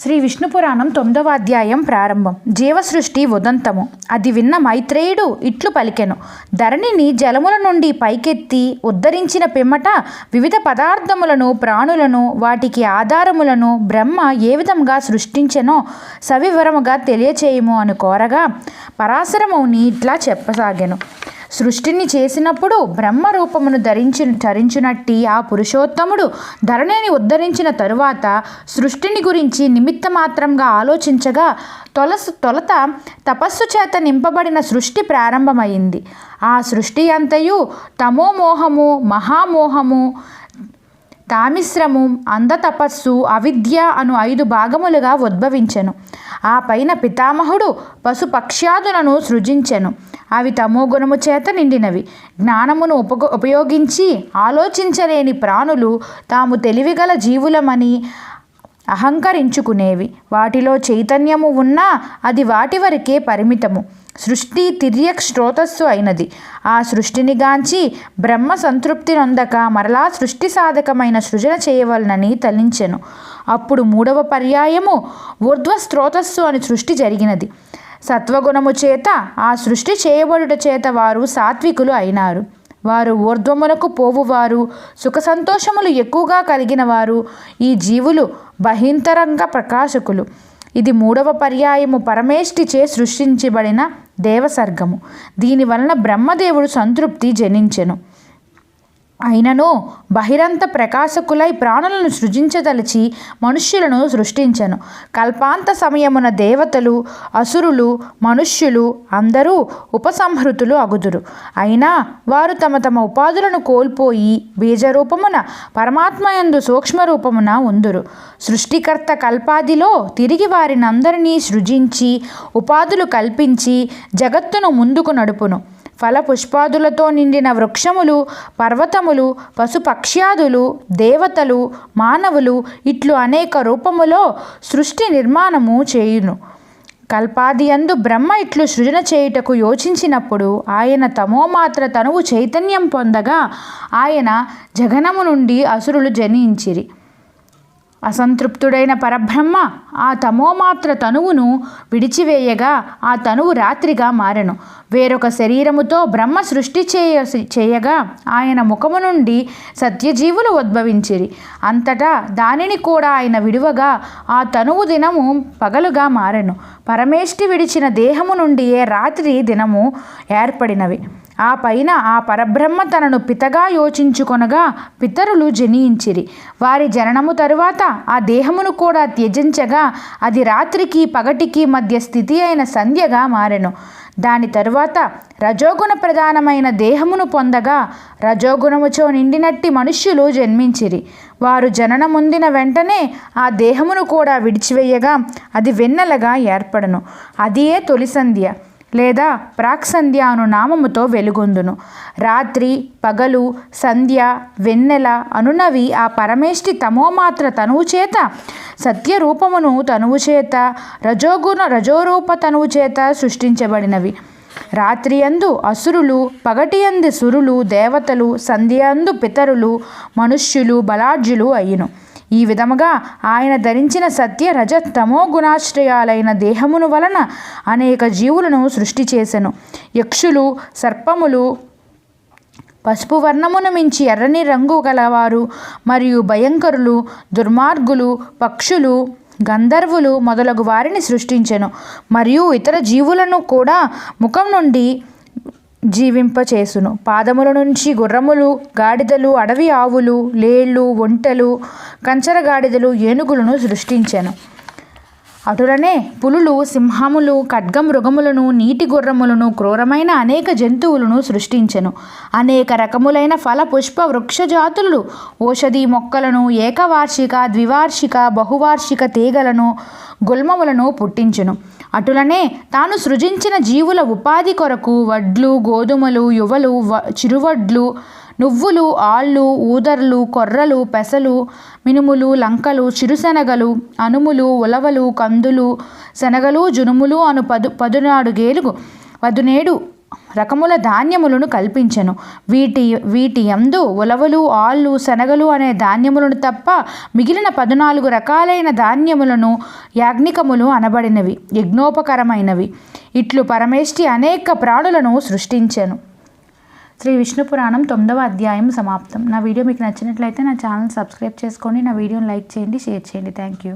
శ్రీ విష్ణు పురాణం తొమ్మిదవ అధ్యాయం ప్రారంభం. జీవసృష్టి ఉదంతము. అది విన్న మైత్రేయుడు ఇట్లు పలికెను. ధరణిని జలముల నుండి పైకెత్తి ఉద్ధరించిన పిమ్మట వివిధ పదార్థములను ప్రాణులను వాటికి ఆధారములను బ్రహ్మ ఏ విధంగా సృష్టించెనో సవివరముగా తెలియచేయము అని కోరగా పరాశరమౌని ఇట్లా చెప్పసాగెను. సృష్టిని చేసినప్పుడు బ్రహ్మ రూపమును ధరించి ధరించినట్టి ఆ పురుషోత్తముడు ధరణిని ఉద్ధరించిన తరువాత సృష్టిని గురించి నిమిత్త మాత్రంగా ఆలోచించగా తొలసు తొలత తపస్సు చేత నింపబడిన సృష్టి ప్రారంభమైంది. ఆ సృష్టి అంతయు తమోమోహము మహామోహము తామిశ్రము అంధతపస్సు అవిద్య అను ఐదు భాగములుగా ఉద్భవించెను. ఆ పైన పితామహుడు పశుపక్ష్యాదులను సృజించెను. అవి తమో గుణము చేత నిండినవి. జ్ఞానమును ఉప ఉపయోగించి ఆలోచించలేని ప్రాణులు తాము తెలివిగల జీవులమని అహంకరించుకునేవి. వాటిలో చైతన్యము ఉన్నా అది వాటి వరకే పరిమితము. సృష్టి తిర్యక్ శ్రోతస్సు అయినది. ఆ సృష్టిని గాంచి బ్రహ్మ సంతృప్తి నొందక మరలా సృష్టి సాధకమైన సృజన చేయవలనని తలించెను. అప్పుడు మూడవ పర్యాయము ఊర్ధ్వ స్రోతస్సు అని సృష్టి జరిగినది. సత్వగుణము చేత ఆ సృష్టి చేయబడుట చేత వారు సాత్వికులు అయినారు. వారు ఊర్ధ్వమునకు పోవువారు సుఖ సంతోషములు ఎక్కువగా కలిగిన వారు ఈ జీవులు బహింతరంగ ప్రకాశకులు. ఇది మూడవ పర్యాయము పరమేష్టిచే సృష్టించబడిన దేవసర్గము. దీని వలన బ్రహ్మదేవుడు సంతృప్తి జనించెను. అయినను బహిరంత ప్రకాశకులై ప్రాణులను సృజించదలిచి మనుష్యులను సృష్టించెను. కల్పాంత సమయమున దేవతలు అసురులు మనుష్యులు అందరూ ఉపసంహృతులు అగుదురు. అయినా వారు తమ తమ ఉపాధులను కోల్పోయి బీజరూపమున పరమాత్మయందు సూక్ష్మరూపమున ఉందురు. సృష్టికర్త కల్పాదిలో తిరిగి వారినందరినీ సృజించి ఉపాధులు కల్పించి జగత్తును ముందుకు నడుపును. ఫలపుష్పాదులతో నిండిన వృక్షములు పర్వతములు పశుపక్ష్యాదులు దేవతలు మానవులు ఇట్లు అనేక రూపములో సృష్టి నిర్మాణము చేయును. కల్పాదియందు బ్రహ్మ ఇట్లు సృజన చేయుటకు యోచించినప్పుడు ఆయన తమోమాత్ర తనువు చైతన్యం పొందగా ఆయన జగనము నుండి అసురులు జనించిరి. అసంతృప్తుడైన పరబ్రహ్మ ఆ తమోమాత్ర తనువును విడిచివేయగా ఆ తనువు రాత్రిగా మారెను. వేరొక శరీరముతో బ్రహ్మ సృష్టి చేయ చేయగా ఆయన ముఖము నుండి సత్యజీవులు ఉద్భవించిరి. అంతటా దానిని కూడా ఆయన విడువగా ఆ తనువు దినము పగలుగా మారెను. పరమేష్టి విడిచిన దేహము నుండియే రాత్రి దినము ఏర్పడినవి. ఆ పైన ఆ పరబ్రహ్మ తనను పితగా యోచించుకొనగా పితరులు జనించిరి. వారి జననము తరువాత ఆ దేహమును కూడా త్యజించగా అది రాత్రికి పగటికి మధ్య స్థితి అయిన సంధ్యగా మారెను. దాని తరువాత రజోగుణ ప్రధానమైన దేహమును పొందగా రజోగుణముచో నిండినట్టి మనుష్యులు జన్మించిరి. వారు జననముందిన వెంటనే ఆ దేహమును కూడా విడిచివేయగా అది వెన్నెలగా ఏర్పడను. అదియే తొలి సంధ్య. లేదా ప్రాక్సంధ్య అను నామముతో వెలుగొందును. రాత్రి పగలు సంధ్య వెన్నెల అనునవి ఆ పరమేష్టి తమోమాత్ర తనువు చేత సత్యరూపమును తనువు చేత రజోగుణ రజోరూప తనువు చేత సృష్టించబడినవి. రాత్రియందు అసురులు పగటియందు సురులు దేవతలు సంధ్యందు పితరులు మనుష్యులు బలాఢ్యులు అయ్యును. ఈ విధముగా ఆయన ధరించిన సత్య రజ తమో గుణాశ్రయాలైన దేహమును వలన అనేక జీవులను సృష్టి చేసెను. యక్షులు సర్పములు పసుపు వర్ణమును మించి ఎర్రని రంగు గలవారు మరియు భయంకరులు దుర్మార్గులు పక్షులు గంధర్వులు మొదలగు వారిని సృష్టించెను. మరియు ఇతర జీవులను కూడా ముఖం నుండి జీవింపచేసును. పాదముల నుంచి గుర్రములు గాడిదలు అడవి ఆవులు లేళ్ళు ఒంటెలు కంచర గాడిదలు ఏనుగులను సృష్టించెను. అటులనే పులులు సింహములు ఖడ్గమృగములను నీటి గుర్రములను క్రూరమైన అనేక జంతువులను సృష్టించెను. అనేక రకములైన ఫల పుష్ప వృక్ష జాతులు ఓషధి మొక్కలను ఏకవార్షిక ద్వివార్షిక బహువార్షిక తీగలను గుల్మములను పుట్టించెను. అటులనే తాను సృజించిన జీవుల ఉపాధి కొరకు వడ్లు గోధుమలు యువలు వ చిరువడ్లు నువ్వులు ఆళ్ళు ఊదర్లు కొర్రలు పెసలు మినుములు లంకలు చిరుశనగలు అనుములు ఉలవలు కందులు శనగలు జునుములు అను పదు పదునాడు గేలుగు. పదునేడు రకముల ధాన్యములను కల్పించెను. వీటి వీటి యందు ఉలవలు ఆళ్ళు శనగలు అనే ధాన్యములను తప్ప మిగిలిన పద్నాలుగు రకాలైన ధాన్యములను యాజ్ఞికములు అనబడినవి యజ్ఞోపకరమైనవి. ఇట్లు పరమేష్టి అనేక ప్రాణులను సృష్టించెను. శ్రీ విష్ణు పురాణం తొమ్మిదవ అధ్యాయం సమాప్తం. నా వీడియో మీకు నచ్చినట్లయితే నా ఛానల్ సబ్స్క్రైబ్ చేసుకోండి. నా వీడియోని లైక్ చేయండి షేర్ చేయండి. Thank you.